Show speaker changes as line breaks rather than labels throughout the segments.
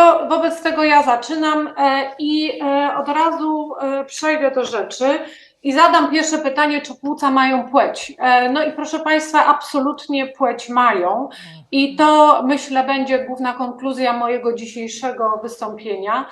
To wobec tego ja zaczynam e, i e, od razu e, przejdę do rzeczy i zadam pierwsze pytanie, czy płuca mają płeć. No i proszę Państwa, absolutnie płeć mają i to myślę będzie główna konkluzja mojego dzisiejszego wystąpienia.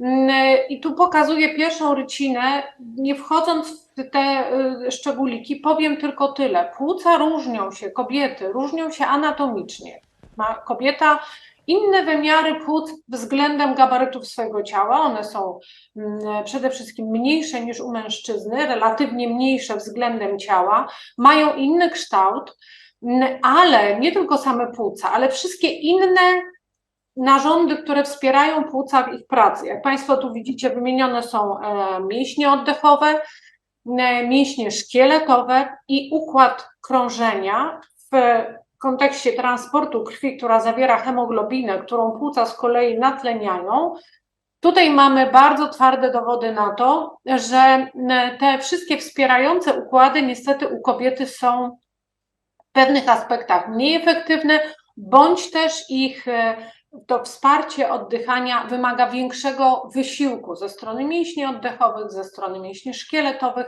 Mm, I tu pokazuję pierwszą rycinę, nie wchodząc w te szczególiki, powiem tylko tyle. Płuca różnią się, kobiety różnią się anatomicznie. Ma kobieta inne wymiary płuc względem gabarytów swojego ciała. One są mm, przede wszystkim mniejsze niż u mężczyzny, relatywnie mniejsze względem ciała, mają inny kształt, mm, ale nie tylko same płuca, ale wszystkie inne narządy, które wspierają płuca w ich pracy. Jak Państwo tu widzicie, wymienione są e, mięśnie oddechowe, mięśnie szkieletowe i układ krążenia w kontekście transportu krwi, która zawiera hemoglobinę, którą płuca z kolei natleniają, Tutaj mamy bardzo twarde dowody na to, że te wszystkie wspierające układy niestety u kobiety są w pewnych aspektach mniej efektywne, bądź też ich e, to wsparcie oddychania wymaga większego wysiłku ze strony mięśni oddechowych, ze strony mięśni szkieletowych,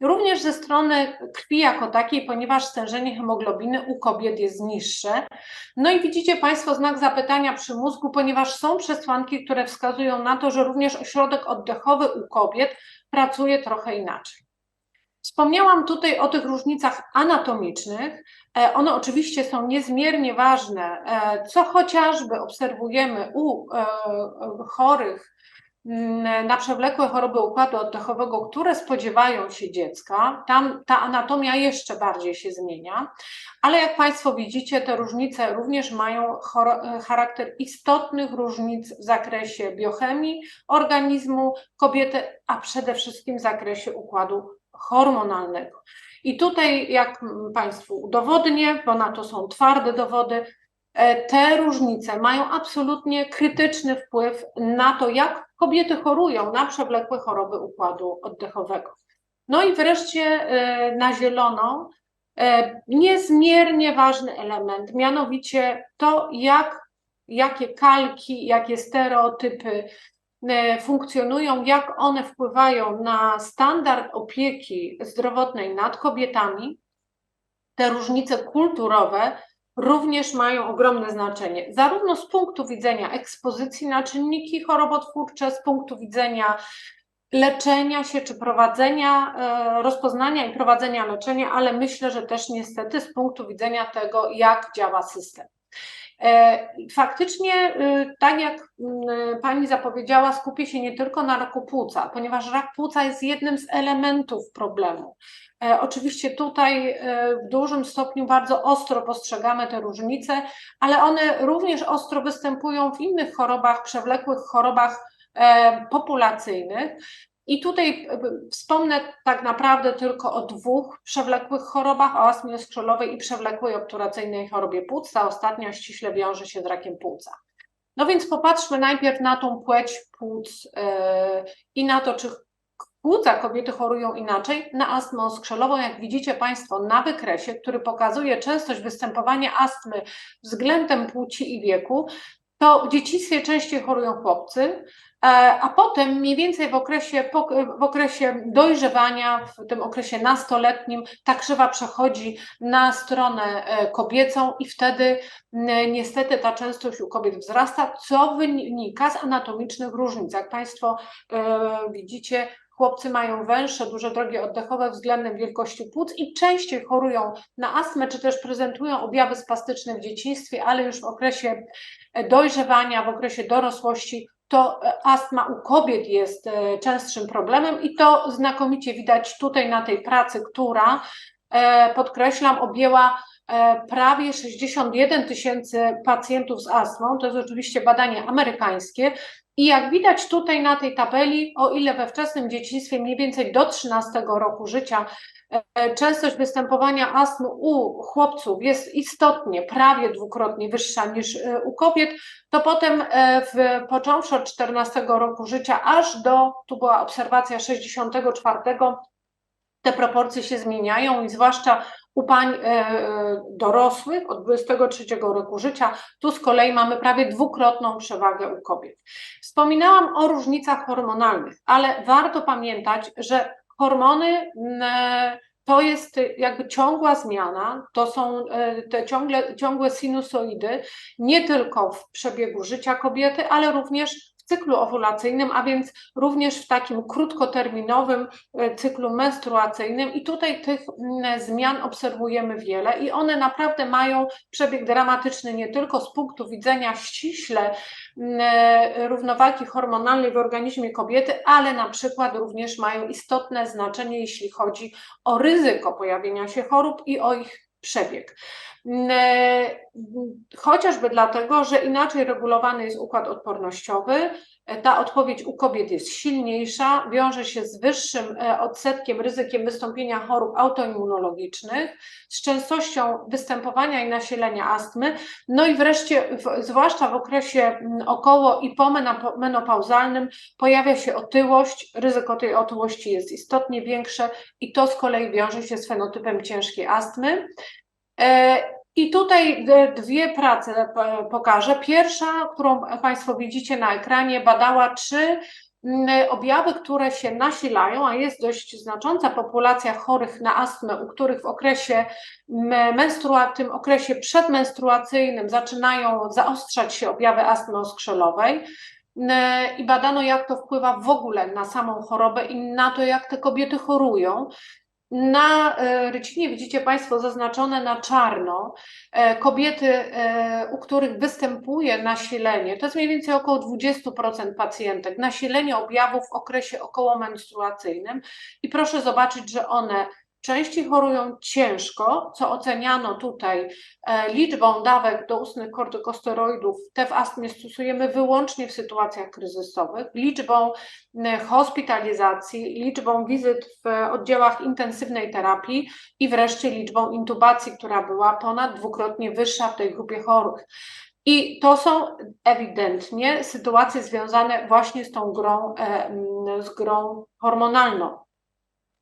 również ze strony krwi jako takiej, ponieważ stężenie hemoglobiny u kobiet jest niższe. No i widzicie Państwo znak zapytania przy mózgu, ponieważ są przesłanki, które wskazują na to, że również ośrodek oddechowy u kobiet pracuje trochę inaczej. Wspomniałam tutaj o tych różnicach anatomicznych. E, one oczywiście są niezmiernie ważne, e, co chociażby obserwujemy u e, chorych na przewlekłe choroby układu oddechowego, które spodziewają się dziecka. Tam ta anatomia jeszcze bardziej się zmienia, ale jak Państwo widzicie, te różnice również mają charakter istotnych różnic w zakresie biochemii organizmu kobiety, a przede wszystkim w zakresie układu hormonalnego. I tutaj, jak Państwu udowodnię, bo na to są twarde dowody, te różnice mają absolutnie krytyczny wpływ na to, jak kobiety chorują na przewlekłe choroby układu oddechowego. No i wreszcie e, na zielono e, niezmiernie ważny element, mianowicie to, jak, jakie kalki, jakie stereotypy E, funkcjonują, jak one wpływają na standard opieki zdrowotnej nad kobietami, te różnice kulturowe również mają ogromne znaczenie, zarówno z punktu widzenia ekspozycji na czynniki chorobotwórcze, z punktu widzenia leczenia się czy prowadzenia, e, rozpoznania i prowadzenia leczenia, ale myślę, że też niestety z punktu widzenia tego, jak działa system. E, faktycznie, y, tak jak mm, pani zapowiedziała, skupię się nie tylko na raku płuca, ponieważ rak płuca jest jednym z elementów problemu. E, oczywiście tutaj e, w dużym stopniu bardzo ostro postrzegamy te różnice, ale one również ostro występują w innych chorobach, przewlekłych chorobach populacyjnych. I tutaj e, wspomnę tak naprawdę tylko o dwóch przewlekłych chorobach, o astmie skrzelowej i przewlekłej obturacyjnej chorobie płuc. Ta ostatnia ściśle wiąże się z rakiem płuca. No więc popatrzmy najpierw na tą płeć płuc yy, i na to, czy płuca kobiety chorują inaczej na astmę oskrzelową. Jak widzicie Państwo na wykresie, który pokazuje częstość występowania astmy względem płci i wieku, to w dzieciństwie częściej chorują chłopcy, e, a potem mniej więcej w okresie, w okresie dojrzewania, w tym okresie nastoletnim, ta krzywa przechodzi na stronę e, kobiecą i wtedy niestety ta częstość u kobiet wzrasta, co wynika z anatomicznych różnic. Jak Państwo e, widzicie, Chłopcy mają węższe, duże drogi oddechowe względem wielkości płuc i częściej chorują na astmę, czy też prezentują objawy spastyczne w dzieciństwie, ale już w okresie dojrzewania, w okresie dorosłości to astma u kobiet jest e, częstszym problemem i to znakomicie widać tutaj na tej pracy, która, e, podkreślam, objęła e, prawie 61 tysięcy pacjentów z astmą. To jest oczywiście badanie amerykańskie. I jak widać tutaj na tej tabeli, o ile we wczesnym dzieciństwie, mniej więcej do 13 roku życia, e, częstość występowania astmy u chłopców jest istotnie, prawie dwukrotnie wyższa niż e, u kobiet, to potem e, w, począwszy od 14 roku życia, aż do, tu była obserwacja 64 te proporcje się zmieniają i zwłaszcza u pań e, dorosłych od 23 roku życia, tu z kolei mamy prawie dwukrotną przewagę u kobiet. Wspominałam o różnicach hormonalnych, ale warto pamiętać, że hormony to jest jakby ciągła zmiana, to są e, te ciągle, ciągłe sinusoidy, nie tylko w przebiegu życia kobiety, ale również cyklu owulacyjnym, a więc również w takim krótkoterminowym e, cyklu menstruacyjnym. I tutaj tych mm, zmian obserwujemy wiele i one naprawdę mają przebieg dramatyczny nie tylko z punktu widzenia ściśle mm, e, równowagi hormonalnej w organizmie kobiety, ale na przykład również mają istotne znaczenie, jeśli chodzi o ryzyko pojawienia się chorób i o ich przebieg. Chociażby dlatego, że inaczej regulowany jest układ odpornościowy, ta odpowiedź u kobiet jest silniejsza, wiąże się z wyższym e, odsetkiem, ryzykiem wystąpienia chorób autoimmunologicznych, z częstością występowania i nasilenia astmy, no i wreszcie, zwłaszcza w okresie około i pomenopauzalnym, pojawia się otyłość, ryzyko tej otyłości jest istotnie większe i to z kolei wiąże się z fenotypem ciężkiej astmy. E, I tutaj dwie prace pokażę. Pierwsza, którą Państwo widzicie na ekranie, badała, czy objawy, które się nasilają, a jest dość znacząca populacja chorych na astmę, u których w okresie menstruacyjnym, okresie przedmenstruacyjnym zaczynają zaostrzać się objawy astmy oskrzelowej. I badano, jak to wpływa w ogóle na samą chorobę i na to, jak te kobiety chorują. Na e, rycinie widzicie Państwo zaznaczone na czarno e, kobiety, e, u których występuje nasilenie, to jest mniej więcej około 20% pacjentek, nasilenie objawów w okresie okołomenstruacyjnym i proszę zobaczyć, że one Częściej chorują ciężko, co oceniano tutaj e, liczbą dawek doustnych kortykosteroidów. Te w astmie stosujemy wyłącznie w sytuacjach kryzysowych, liczbą hospitalizacji, liczbą wizyt w oddziałach intensywnej terapii i wreszcie liczbą intubacji, która była ponad dwukrotnie wyższa w tej grupie chorych. I to są ewidentnie sytuacje związane właśnie z tą grą, e, z grą hormonalną.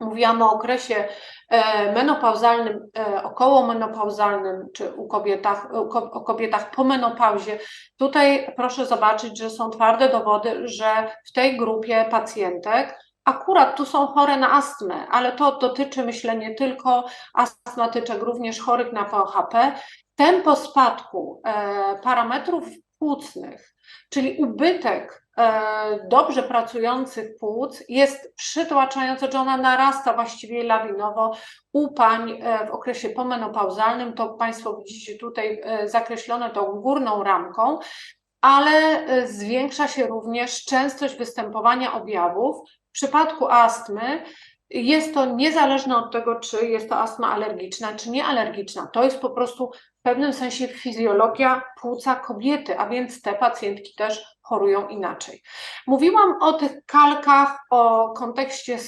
Mówiłam o okresie e, menopauzalnym, e, okołomenopauzalnym, czy u kobietach, o kobietach po menopauzie. Tutaj proszę zobaczyć, że są twarde dowody, że w tej grupie pacjentek akurat tu są chore na astmę, ale to dotyczy, myślę, nie tylko astmatyczek, również chorych na POHP. Tempo spadku e, parametrów płucnych, czyli ubytek dobrze pracujących płuc jest przytłaczająca, że ona narasta właściwie lawinowo u pań e, w okresie pomenopauzalnym. To Państwo widzicie tutaj e, zakreślone tą górną ramką, ale zwiększa się również częstość występowania objawów. W przypadku astmy jest to niezależne od tego, czy jest to astma alergiczna, czy niealergiczna. To jest po prostu w pewnym sensie fizjologia płuca kobiety, a więc te pacjentki też chorują inaczej. Mówiłam o tych kalkach, o kontekście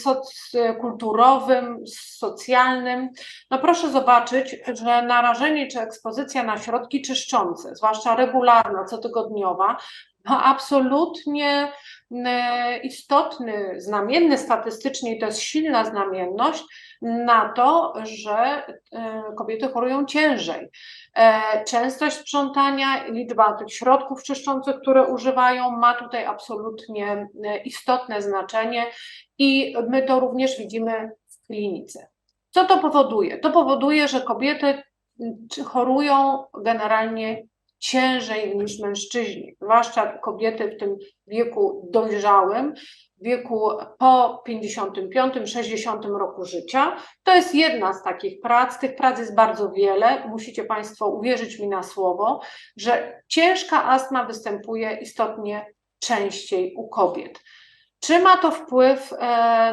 kulturowym, socjalnym. No proszę zobaczyć, że narażenie czy ekspozycja na środki czyszczące, zwłaszcza regularna, cotygodniowa, ma absolutnie e, istotny, znamienny statystycznie, i to jest silna znamienność, na to, że e, kobiety chorują ciężej. E, częstość sprzątania, liczba tych środków czyszczących, które używają, ma tutaj absolutnie e, istotne znaczenie i my to również widzimy w klinice. Co to powoduje? To powoduje, że kobiety chorują generalnie ciężej niż mężczyźni, zwłaszcza kobiety w tym wieku dojrzałym, wieku po 55-60 roku życia. To jest jedna z takich prac. Tych prac jest bardzo wiele. Musicie Państwo uwierzyć mi na słowo, że ciężka astma występuje istotnie częściej u kobiet. Czy ma to wpływ e,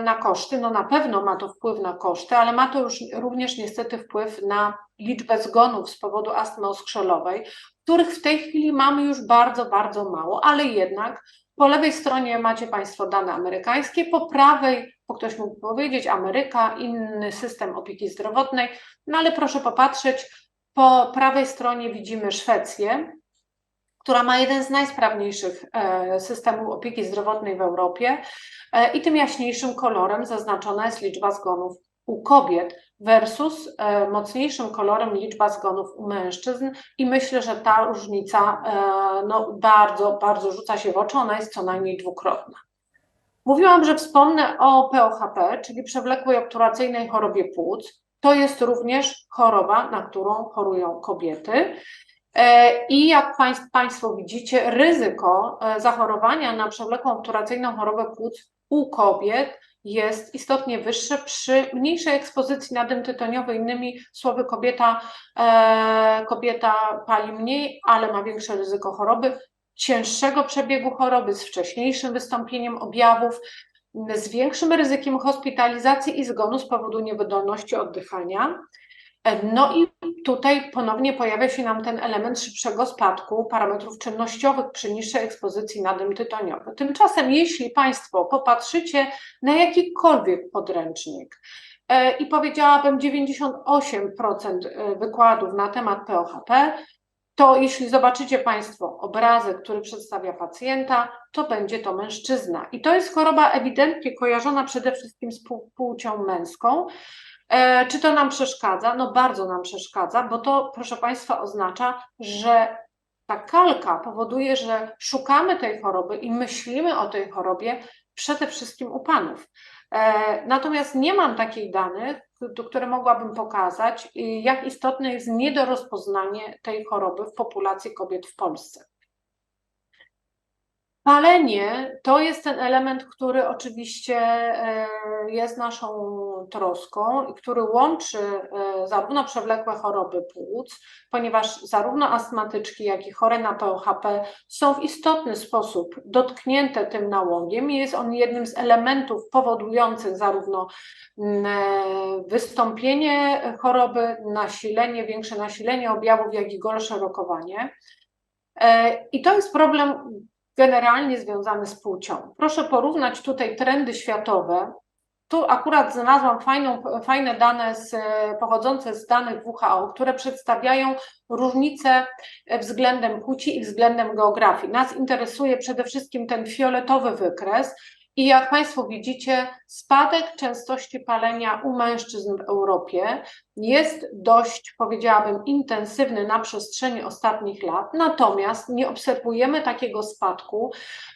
na koszty? No na pewno ma to wpływ na koszty, ale ma to już również niestety wpływ na liczbę zgonów z powodu astmy oskrzelowej, których w tej chwili mamy już bardzo, bardzo mało, ale jednak po lewej stronie macie Państwo dane amerykańskie, po prawej, bo ktoś mógł powiedzieć, Ameryka, inny system opieki zdrowotnej, no ale proszę popatrzeć, po prawej stronie widzimy Szwecję, która ma jeden z najsprawniejszych e, systemów opieki zdrowotnej w Europie e, i tym jaśniejszym kolorem zaznaczona jest liczba zgonów u kobiet versus e, mocniejszym kolorem liczba zgonów u mężczyzn i myślę, że ta różnica no, bardzo, bardzo rzuca się w oczy, ona jest co najmniej dwukrotna. Mówiłam, że wspomnę o POHP, czyli przewlekłej obturacyjnej chorobie płuc. To jest również choroba, na którą chorują kobiety. E, I jak Państwo widzicie, ryzyko zachorowania na przewlekłą obturacyjną chorobę płuc u kobiet jest istotnie wyższe przy mniejszej ekspozycji na dym tytoniowy. Innymi słowy, kobieta, e, kobieta pali mniej, ale ma większe ryzyko choroby, cięższego przebiegu choroby z wcześniejszym wystąpieniem objawów, z większym ryzykiem hospitalizacji i zgonu z powodu niewydolności oddychania. No i tutaj ponownie pojawia się nam ten element szybszego spadku parametrów czynnościowych przy niższej ekspozycji na dym tytoniowy. Tymczasem, jeśli Państwo popatrzycie na jakikolwiek podręcznik, e, i powiedziałabym 98% e, wykładów na temat POHP, to jeśli zobaczycie Państwo obrazek, który przedstawia pacjenta, to będzie to mężczyzna. I to jest choroba ewidentnie kojarzona przede wszystkim z płcią męską, E, czy to nam przeszkadza? No bardzo nam przeszkadza, bo to, proszę Państwa, oznacza, że ta kalka powoduje, że szukamy tej choroby i myślimy o tej chorobie przede wszystkim u panów. E, natomiast nie mam takich danych, które mogłabym pokazać, jak istotne jest niedorozpoznanie tej choroby w populacji kobiet w Polsce. Palenie to jest ten element, który oczywiście e, jest naszą troską i który łączy e, zarówno przewlekłe choroby płuc, ponieważ zarówno astmatyczki, jak i chore na POHP są w istotny sposób dotknięte tym nałogiem i jest on jednym z elementów powodujących zarówno e, wystąpienie choroby, nasilenie, większe nasilenie objawów, jak i gorsze rokowanie. I to jest problem generalnie związany z płcią. Proszę porównać tutaj trendy światowe. Tu akurat znalazłam fajną, fajne dane z, pochodzące z danych WHO, które przedstawiają różnice względem płci i względem geografii. Nas interesuje przede wszystkim ten fioletowy wykres, i jak Państwo widzicie, spadek częstości palenia u mężczyzn w Europie jest dość, powiedziałabym, intensywny na przestrzeni ostatnich lat, natomiast nie obserwujemy takiego spadku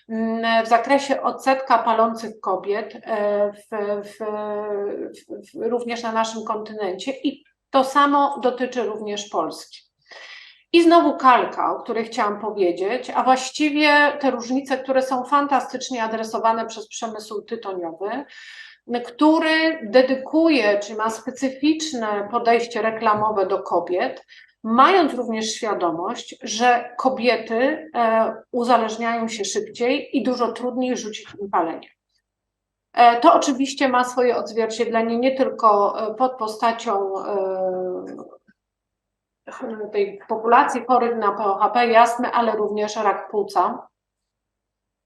mm, w zakresie odsetka palących kobiet e, w, w, w, również na naszym kontynencie i to samo dotyczy również Polski. I znowu kalka, o której chciałam powiedzieć, a właściwie te różnice, które są fantastycznie adresowane przez przemysł tytoniowy, który dedykuje, czy ma specyficzne podejście reklamowe do kobiet, mając również świadomość, że kobiety e, uzależniają się szybciej i dużo trudniej rzucić im palenie. E, to oczywiście ma swoje odzwierciedlenie nie tylko e, pod postacią tej populacji chorych na POHP jasne, ale również rak płuca.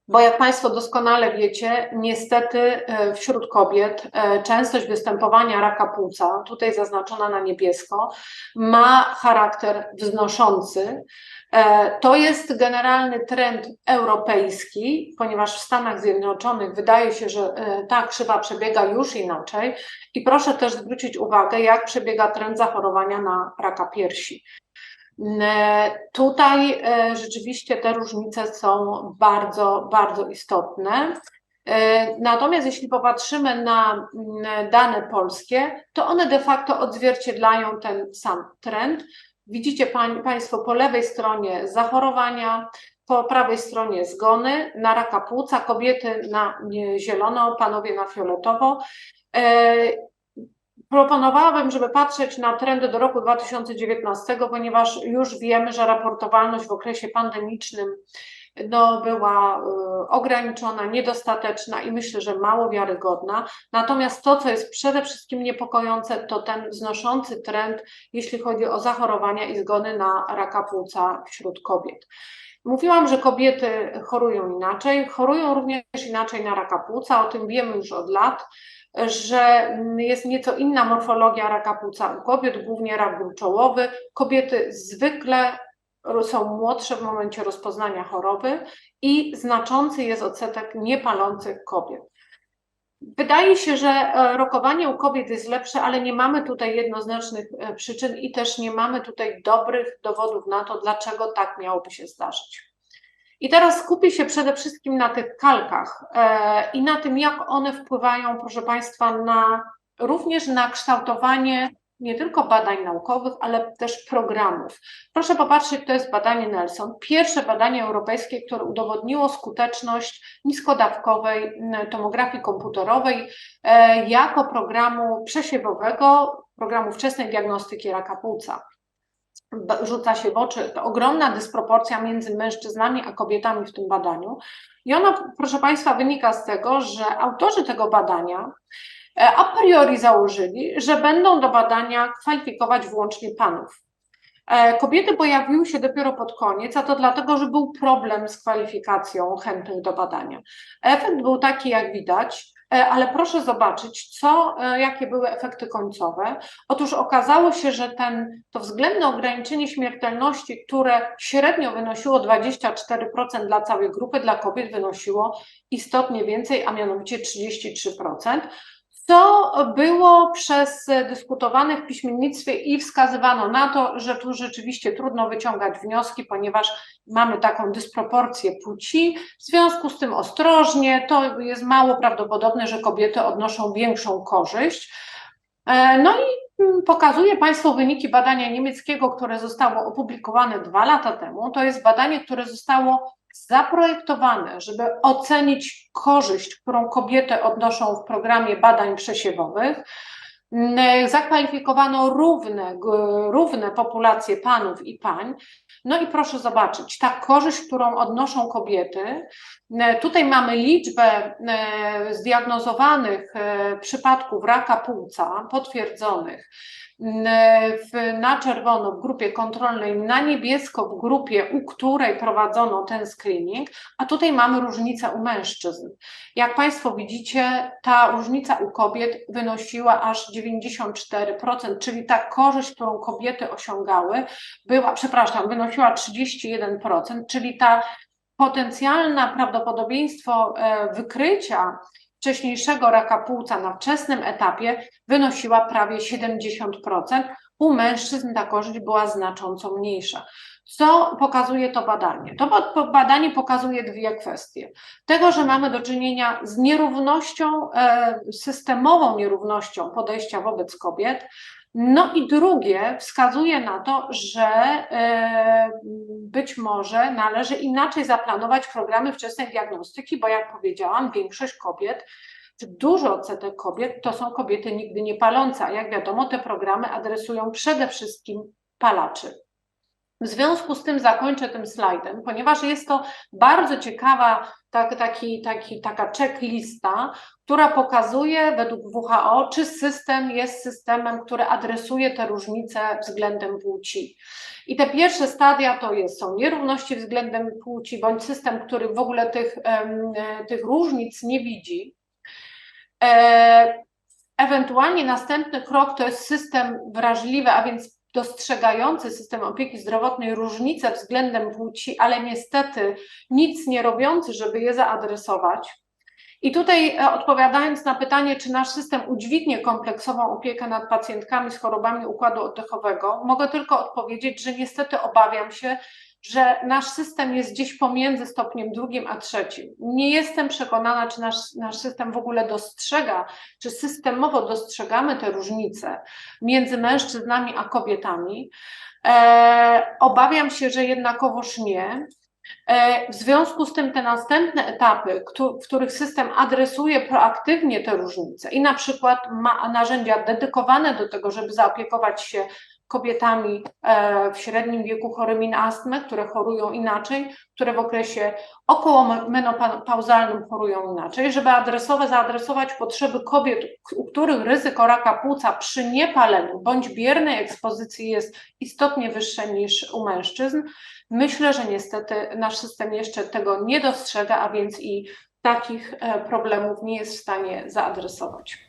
Bo jak Państwo doskonale wiecie, niestety e, wśród kobiet e, częstość występowania raka płuca, tutaj zaznaczona na niebiesko, ma charakter wznoszący. E, to jest generalny trend europejski, ponieważ w Stanach Zjednoczonych wydaje się, że ta krzywa przebiega już inaczej. I proszę też zwrócić uwagę, jak przebiega trend zachorowania na raka piersi. Tutaj e, rzeczywiście te różnice są bardzo, bardzo istotne. E, natomiast jeśli popatrzymy na dane polskie, to one de facto odzwierciedlają ten sam trend. Widzicie Państwo po lewej stronie zachorowania, po prawej stronie zgony na raka płuca, kobiety na zielono, panowie na fioletowo. Proponowałabym, żeby patrzeć na trendy do roku 2019, ponieważ już wiemy, że raportowalność w okresie pandemicznym no, była y, ograniczona, niedostateczna i myślę, że mało wiarygodna. Natomiast to, co jest przede wszystkim niepokojące, to ten wznoszący trend, jeśli chodzi o zachorowania i zgony na raka płuca wśród kobiet. Mówiłam, że kobiety chorują inaczej, chorują również inaczej na raka płuca, o tym wiemy już od lat że jest nieco inna morfologia raka płuca u kobiet, głównie rak gruczołowy. Kobiety zwykle są młodsze w momencie rozpoznania choroby i znaczący jest odsetek niepalących kobiet. Wydaje się, że e, rokowanie u kobiet jest lepsze, ale nie mamy tutaj jednoznacznych e, przyczyn i też nie mamy tutaj dobrych dowodów na to, dlaczego tak miałoby się zdarzyć. I teraz skupię się przede wszystkim na tych kalkach e, i na tym, jak one wpływają, proszę Państwa, na również na kształtowanie nie tylko badań naukowych, ale też programów. Proszę popatrzeć, to jest badanie Nelson, pierwsze badanie europejskie, które udowodniło skuteczność niskodawkowej tomografii komputerowej e, jako programu przesiewowego, programu wczesnej diagnostyki raka płuca. Rzuca się w oczy ogromna dysproporcja między mężczyznami a kobietami w tym badaniu. I ona, proszę Państwa, wynika z tego, że autorzy tego badania E, a priori założyli, że będą do badania kwalifikować wyłącznie panów. E, kobiety pojawiły się dopiero pod koniec, a to dlatego, że był problem z kwalifikacją chętnych do badania. Efekt był taki, jak widać, ale proszę zobaczyć, co, jakie były efekty końcowe. Otóż okazało się, że ten, to względne ograniczenie śmiertelności, które średnio wynosiło 24% dla całej grupy, dla kobiet wynosiło istotnie więcej, a mianowicie 33% co było przez dyskutowane w piśmiennictwie i wskazywano na to, że tu rzeczywiście trudno wyciągać wnioski, ponieważ mamy taką dysproporcję płci. W związku z tym ostrożnie, to jest mało prawdopodobne, że kobiety odnoszą większą korzyść. E, no i mm, pokazuję Państwu wyniki badania niemieckiego, które zostało opublikowane dwa lata temu. To jest badanie, które zostało zaprojektowane, żeby ocenić korzyść, którą kobiety odnoszą w programie badań przesiewowych. Zakwalifikowano równe, równe populacje panów i pań. No i proszę zobaczyć, ta korzyść, którą odnoszą kobiety, tutaj mamy liczbę zdiagnozowanych e, przypadków raka płuca potwierdzonych w, na czerwono w grupie kontrolnej, na niebiesko w grupie, u której prowadzono ten screening, a tutaj mamy różnicę u mężczyzn. Jak Państwo widzicie, ta różnica u kobiet wynosiła aż 94%, czyli ta korzyść, którą kobiety osiągały, była, przepraszam, wynosiła 31%, czyli ta potencjalne prawdopodobieństwo e, wykrycia wcześniejszego raka płuca na wczesnym etapie wynosiła prawie 70%. U mężczyzn ta korzyść była znacząco mniejsza. Co pokazuje to badanie? To badanie pokazuje dwie kwestie. Tego, że mamy do czynienia z nierównością, e, systemową nierównością podejścia wobec kobiet, no i drugie wskazuje na to, że e, być może należy inaczej zaplanować programy wczesnej diagnostyki, bo jak powiedziałam, większość kobiet, czy duży odsetek kobiet to są kobiety nigdy nie palące, a jak wiadomo, te programy adresują przede wszystkim palaczy. W związku z tym zakończę tym slajdem, ponieważ jest to bardzo ciekawa tak, taki, taki, taka checklista, która pokazuje według WHO, czy system jest systemem, który adresuje te różnice względem płci. I te pierwsze stadia to jest, są nierówności względem płci, bądź system, który w ogóle tych, tych różnic nie widzi. E, ewentualnie następny krok to jest system wrażliwy, a więc dostrzegający system opieki zdrowotnej różnice względem płci, ale niestety nic nie robiący, żeby je zaadresować. I tutaj e, odpowiadając na pytanie, czy nasz system udźwignie kompleksową opiekę nad pacjentkami z chorobami układu oddechowego, mogę tylko odpowiedzieć, że niestety obawiam się, że nasz system jest gdzieś pomiędzy stopniem drugim a trzecim. Nie jestem przekonana, czy nasz, nasz system w ogóle dostrzega, czy systemowo dostrzegamy te różnice między mężczyznami a kobietami. E, obawiam się, że jednakowoż nie. E, w związku z tym te następne etapy, w których system adresuje proaktywnie te różnice i na przykład ma narzędzia dedykowane do tego, żeby zaopiekować się kobietami e, w średnim wieku chorymi na astmę, które chorują inaczej, które w okresie okołomenopauzalnym chorują inaczej, żeby adresować, zaadresować potrzeby kobiet, u których ryzyko raka płuca przy niepaleniu bądź biernej ekspozycji jest istotnie wyższe niż u mężczyzn. Myślę, że niestety nasz system jeszcze tego nie dostrzega, a więc i takich e, problemów nie jest w stanie zaadresować.